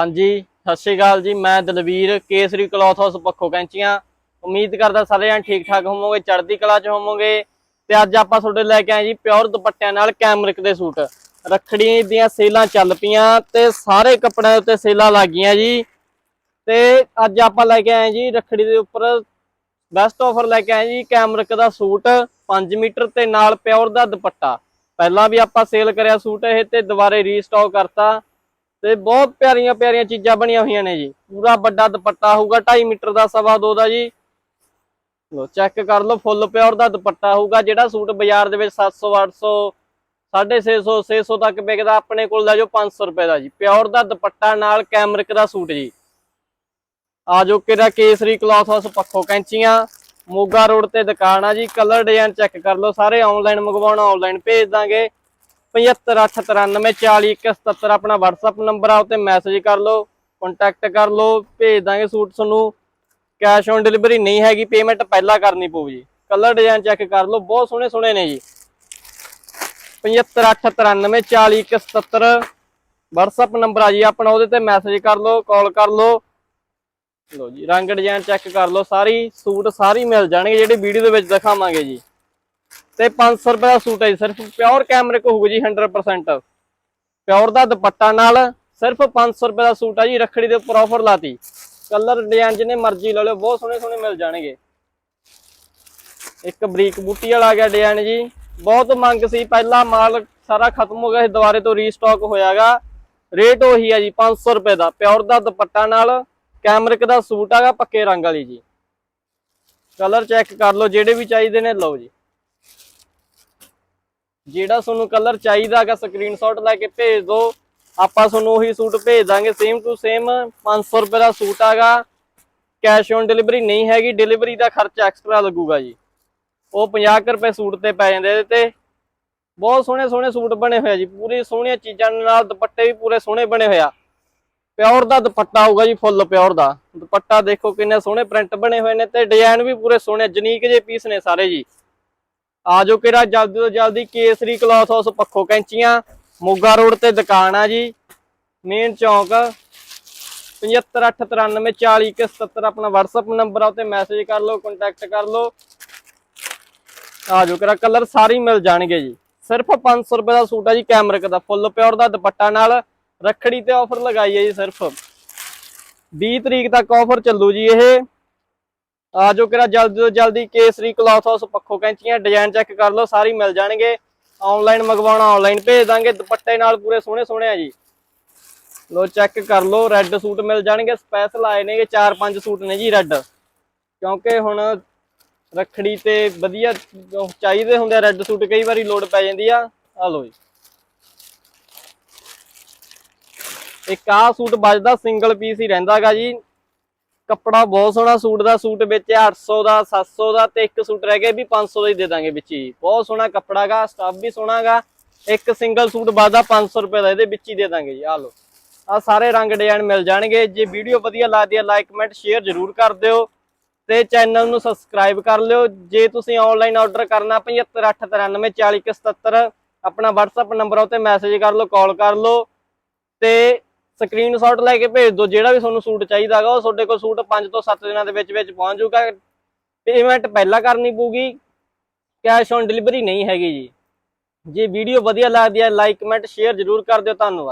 ਹਾਂਜੀ, ਸਤਿ ਸ਼੍ਰੀ ਅਕਾਲ ਜੀ, ਮੈਂ ਦਲਵੀਰ ਕੇਸਰੀ ਕਲੌਥ ਹਾਊਸ ਪੱਖੋ ਕੈਂਚੀਆਂ। ਉਮੀਦ ਕਰਦਾ ਸਾਰੇ ਜਣ ਠੀਕ ਠਾਕ ਹੋਵੋਗੇ, ਚੜ੍ਹਦੀ ਕਲਾ ਚ ਹੋਵੋਗੇ। ਤੇ ਅੱਜ ਆਪਾਂ ਤੁਹਾਡੇ ਲੈ ਕੇ ਆਏ ਜੀ ਪਿਓਰ ਦੁਪੱਟਿਆਂ ਨਾਲ ਕੈਮਰਿਕ ਦੇ ਸੂਟ। ਰੱਖੜੀ ਦੀਆਂ ਸੇਲਾਂ ਚੱਲ ਪਈਆਂ ਤੇ ਸਾਰੇ ਕੱਪੜਿਆਂ ਉੱਤੇ ਸੇਲਾਂ ਲੱਗ ਗਈਆਂ ਜੀ। ਤੇ ਅੱਜ ਆਪਾਂ ਲੈ ਕੇ ਆਏ ਜੀ ਰੱਖੜੀ ਦੇ ਉੱਪਰ ਬੈਸਟ ਆਫਰ ਲੈ ਕੇ ਆਏ ਜੀ ਕੈਮਰਿਕ ਦਾ ਸੂਟ 5 ਮੀਟਰ ਤੇ ਨਾਲ ਪਿਓਰ ਦਾ ਦੁਪੱਟਾ। ਪਹਿਲਾਂ ਵੀ ਆਪਾਂ ਸੇਲ ਕਰਿਆ ਸੂਟ ਇਹ ਤੇ ਦੁਬਾਰੇ ਰੀਸਟਾਕ ਕਰਤਾ। ਤੇ ਬਹੁਤ ਪਿਆਰੀਆਂ ਪਿਆਰੀਆਂ ਚੀਜ਼ਾਂ ਬਣੀਆਂ ਹੋਈਆਂ ਨੇ ਜੀ। ਪੂਰਾ ਵੱਡਾ ਦੁਪੱਟਾ ਹੋਊਗਾ 2.5 ਮੀਟਰ ਦਾ, ਸਵਾ ਦੋ ਦਾ ਜੀ। ਲੋ ਚੈੱਕ ਕਰ ਲਓ ਫੁੱਲ ਪਿਓਰ ਦਾ ਦੁਪੱਟਾ ਹੋਊਗਾ, ਜਿਹੜਾ ਸੂਟ ਬਾਜ਼ਾਰ ਦੇ ਵਿੱਚ 700 800 650 600 ਤੱਕ ਵਿਕਦਾ, ਆਪਣੇ ਕੋਲ ਲੈ ਜਾਓ 500 ਰੁਪਏ ਦਾ ਜੀ। ਪਿਓਰ ਦਾ ਦੁਪੱਟਾ ਨਾਲ ਕੈਮਰਿਕ ਦਾ ਸੂਟ ਜੀ। ਆ ਜੋ ਕਿਹੜਾ ਕੇਸਰੀ ਕਲੌਥ ਹਾਊਸ ਪੱਖੋ ਕੈਂਚੀਆਂ। ਮੋਗਾ ਰੋਡ ਤੇ ਦੁਕਾਨ ਆ ਜੀ ਕਲਰ ਡਿਜ਼ਾਈਨ ਚੈੱਕ ਕਰ ਲਓ, ਸਾਰੇ ਆਨਲਾਈਨ ਮੰਗਵਾਉਣਾ ਆਨਲਾਈਨ ਭੇਜ ਦਾਂਗੇ। 7589414177 ਆਪਣਾ WhatsApp ਨੰਬਰ ਆ, ਉੱਤੇ ਮੈਸੇਜ ਕਰ ਲਓ ਕੰਟੈਕਟ ਕਰ ਲਓ, ਭੇਜ ਦਾਂਗੇ ਸੂਟ ਤੁਹਾਨੂੰ। ਕੈਸ਼ ਔਨ ਡਿਲੀਵਰੀ ਨਹੀਂ ਹੈਗੀ ਪੇਮੈਂਟ ਪਹਿਲਾਂ ਕਰਨੀ ਪਊਗੀ। ਕਲਰ ਡਿਜ਼ਾਈਨ ਚੈੱਕ ਕਰ ਲਓ, ਬਹੁਤ ਸੋਹਣੇ ਸੋਹਣੇ ਨੇ ਜੀ। 7589414177 WhatsApp ਨੰਬਰ ਆ ਜੀ, ਆਪਣਾ ਉਹਦੇ ਤੇ ਮੈਸੇਜ ਕਰ ਲਓ ਕਾਲ ਕਰ ਲਓ। ਲੋ ਜੀ, ਰੰਗ ਡਿਜ਼ਾਈਨ ਚੈੱਕ ਕਰ ਲਓ, ਸਾਰੀ ਸੂਟ ਸਾਰੀ ਮਿਲ ਜਾਣਗੇ, ਜਿਹੜੇ ਵੀਡੀਓ ਦੇ ਵਿੱਚ ਦਿਖਾਵਾਂਗੇ ਜੀ। ਤੇ 500 ਰੁਪਏ ਦਾ ਸੂਟ ਹੈ ਜੀ, ਸਿਰਫ ਪਿਓਰ ਕੈਮਰਿਕ ਹੋਊਗਾ ਜੀ 100% ਪਿਓਰ ਦਾ ਦੁਪੱਟਾ ਨਾਲ ਸਿਰਫ 500 ਰੁਪਏ ਦਾ ਸੂਟ ਆ ਜੀ, ਰੱਖੜੀ ਦੇ ਉੱਪਰ ਆਫਰ ਲਾਤੀ। ਕਲਰ ਡਿਜ਼ਾਈਨ ਜਿੰਨੇ ਮਰਜ਼ੀ ਲੈ ਲਓ, ਬਹੁਤ ਸੋਹਣੇ ਸੋਹਣੇ ਮਿਲ ਜਾਣਗੇ। ਇੱਕ ਬਰੀਕ ਬੂਟੀ ਵਾਲਾ ਆ ਗਿਆ ਡਿਜ਼ਾਈਨ ਜੀ। ਬਹੁਤ ਮੰਗ ਸੀ, ਪਹਿਲਾ ਮਾਲ ਸਾਰਾ ਖਤਮ ਹੋ ਗਿਆ ਸੀ, ਦੁਬਾਰੇ ਤੋਂ ਰੀਸਟਾਕ ਹੋਇਆਗਾ। ਰੇਟ ਉਹੀ ਹੈ ਜੀ 500 ਰੁਪਏ ਦਾ। ਪਿਓਰ ਦਾ ਦੁਪੱਟਾ ਨਾਲ ਕੈਮਰਿਕ ਦਾ ਸੂਟ ਆਗਾ ਪੱਕੇ ਰੰਗ ਵਾਲੀ ਜੀ। ਕਲਰ ਚੈੱਕ ਕਰ ਲਓ, ਜਿਹੜੇ ਵੀ ਚਾਹੀਦੇ ਨੇ ਲਓ ਜੀ। ਜਿਹੜਾ ਤੁਹਾਨੂੰ ਕਲਰ ਚਾਹੀਦਾਗਾ ਸਕਰੀਨਸ਼ਾਟ ਲੈ ਕੇ ਭੇਜ ਦਿਓ। ਆਪਾਂ ਤੁਹਾਨੂੰ ਉਹੀ ਸੂਟ ਭੇਜ ਦਾਂਗੇ ਸੇਮ ਟੂ ਸੇਮ 500 ਰੁਪਏ ਦਾ ਸੂਟ ਆਗਾ ਕੈਸ਼ ਔਨ ਡਿਲੀਵਰੀ ਨਹੀਂ ਹੈਗੀ ਡਿਲੀਵਰੀ ਦਾ ਖਰਚਾ ਐਕਸਟਰਾ ਲੱਗੂਗਾ ਜੀ। ਉਹ 50 ਕੁ ਰੁਪਏ ਸੂਟ ਤੇ ਪੈ ਜਾਂਦੇ ਇਹਦੇ ਤੇ। ਬਹੁਤ ਸੋਹਣੇ ਸੋਹਣੇ ਸੂਟ ਬਣੇ ਹੋਏ ਜੀ, ਪੂਰੀ ਸੋਹਣੀਆਂ ਚੀਜ਼ਾਂ ਨਾਲ ਦੁਪੱਟੇ ਵੀ ਪੂਰੇ ਸੋਹਣੇ ਬਣੇ ਹੋਇਆ ਪਿਓਰ ਦਾ ਦੁਪੱਟਾ ਹੋਊਗਾ ਜੀ ਫੁੱਲ ਪਿਓਰ ਦਾ। ਦੁਪੱਟਾ ਦੇਖੋ ਕਿੰਨੇ ਸੋਹਣੇ ਪ੍ਰਿੰਟ ਬਣੇ ਹੋਏ ਨੇ ਤੇ ਡਿਜ਼ਾਈਨ ਵੀ ਪੂਰੇ ਸੋਹਣੇ, ਜਨੀਕ ਜੇ ਪੀਸ ਨੇ ਸਾਰੇ ਜੀ। ਆ ਜੋ ਕਿਹੜਾ ਜਲਦੀ ਤੋਂ ਜਲਦੀ ਕੇਸਰੀ ਕਲੌਥ ਹਾਊਸ ਪੱਖੋ ਕੈਂਚੀਆਂ। ਮੋਗਾ ਰੋਡ ਤੇ ਦੁਕਾਨ ਆ ਜੀ। ਮੇਨ ਚੌਂਕ 7589414177 ਆਪਣਾ WhatsApp ਨੰਬਰ ਆ, ਉੱਤੇ ਮੈਸੇਜ ਕਰ ਲਓ ਕੰਟੈਕਟ ਕਰ ਲਓ। ਆ ਜੋ ਕਿਹੜਾ ਕਲਰ ਸਾਰੇ ਮਿਲ ਜਾਣਗੇ ਜੀ। ਸਿਰਫ 500 ਰੁਪਏ ਦਾ ਸੂਟ ਆ ਜੀ ਕੈਮਰਿਕ ਦਾ ਫੁੱਲ ਪਿਓਰ ਦਾ ਦੁਪੱਟਾ ਨਾਲ। ਰੱਖੜੀ ਤੇ ਆਫਰ ਲਗਾਈ ਹੈ ਜੀ ਸਿਰਫ। 20 ਤਰੀਕ ਤੱਕ ਆਫਰ ਚੱਲੂ ਜੀ ਇਹ। ਜੋ ਕਿਹੜਾ ਜਲਦੀ ਤੋਂ ਜਲਦੀ ਕੇਸਰੀ ਕਲੌਥ ਹਾਊਸ ਪੱਖੋ ਕੈਂਚੀਆਂ, ਡਿਜ਼ਾਈਨ ਚੈੱਕ ਕਰ ਲਓ, ਸਾਰੀ ਮਿਲ ਜਾਣਗੇ। ਆਨਲਾਈਨ ਮੰਗਵਾਉਣਾ, ਆਨਲਾਈਨ ਭੇਜ ਦਾਂਗੇ। ਦੁਪੱਟੇ ਨਾਲ ਪੂਰੇ ਸੋਹਣੇ ਸੋਹਣੇ ਆ ਜੀ। ਲੋ ਚੈੱਕ ਕਰ ਲਓ, ਰੈੱਡ ਸੂਟ ਮਿਲ ਜਾਣਗੇ। ਸਪੈਸ਼ਲ ਆਏ ਨੇਗੇ 4-5 ਸੂਟ ਨੇ ਜੀ ਰੈੱਡ। ਕਿਉਂਕਿ ਹੁਣ ਰੱਖੜੀ ਤੇ ਵਧੀਆ ਚਾਹੀਦੇ ਹੁੰਦੇ ਆ ਰੈੱਡ ਸੂਟ, ਕਈ ਵਾਰੀ ਲੋਡ ਪੈ ਜਾਂਦੀ ਆ। ਆ ਲੋ ਜੀ। ਇੱਕ ਆ ਸੂਟ ਵੱਜਦਾ, ਸਿੰਗਲ ਪੀਸ ਹੀ ਰਹਿੰਦਾਗਾ ਜੀ। ਕੱਪੜਾ ਬਹੁਤ ਸੋਹਣਾ ਸੂਟ ਦਾ, ਸੂਟ ਵਿੱਚ 800 ਦਾ 700 ਦਾ ਤੇ ਇੱਕ ਸੂਟ ਰਹਿ ਗਿਆ ਵੀ 500 ਦਾ ਹੀ ਦੇ ਦਾਂਗੇ ਵਿੱਚ ਹੀ। ਬਹੁਤ ਸੋਹਣਾ ਕੱਪੜਾਗਾ ਸਟਾਫ ਵੀ ਸੋਹਣਾਗਾ ਇੱਕ ਸਿੰਗਲ ਸੂਟ ਵੱਜਦਾ 500 ਰੁਪਏ ਦਾ ਇਹਦੇ ਵਿੱਚ ਹੀ ਦੇ ਦਾਂਗੇ ਜੀ ਆ ਲਓ। ਆ ਸਾਰੇ ਰੰਗ ਡਿਜ਼ਾਈਨ ਮਿਲ ਜਾਣਗੇ। ਜੇ ਵੀਡੀਓ ਵਧੀਆ ਲੱਗਦੀ ਹੈ, ਲਾਈਕ, ਕਮੈਂਟ, ਸ਼ੇਅਰ ਜ਼ਰੂਰ ਕਰ ਦਿਓ ਤੇ ਚੈਨਲ ਨੂੰ ਸਬਸਕ੍ਰਾਈਬ ਕਰ ਲਿਓ। ਜੇ ਤੁਸੀਂ ਆਨਲਾਈਨ ਆਰਡਰ ਕਰਨਾ 7589414177 ਆਪਣਾ WhatsApp ਨੰਬਰ ਉੱਤੇ ਮੈਸੇਜ ਕਰ ਲਓ, ਕਾਲ ਕਰ ਲਓ ਤੇ ਸਕਰੀਨਸ਼ਾਟ ਲੈ ਕੇ ਭੇਜ ਦਿਓ, ਜਿਹੜਾ ਵੀ ਤੁਹਾਨੂੰ ਸੂਟ ਚਾਹੀਦਾਗਾ ਉਹ ਤੁਹਾਡੇ ਕੋਲ ਸੂਟ 5 ਤੋਂ 7 ਦਿਨਾਂ ਦੇ ਵਿੱਚ ਵਿੱਚ ਪਹੁੰਚ ਜਾਊਗਾ। ਪੇਮੈਂਟ ਪਹਿਲਾਂ ਕਰਨੀ ਪਊਗੀ ਕੈਸ਼ ਔਨ ਡਿਲੀਵਰੀ ਨਹੀਂ ਹੈਗੀ ਜੀ। ਜੇ ਵੀਡੀਓ ਵਧੀਆ ਲੱਗਦੀ ਹੈ ਲਾਈਕ ਕਮੈਂਟ ਸ਼ੇਅਰ ਜ਼ਰੂਰ ਕਰ ਦਿਓ। ਧੰਨਵਾਦ।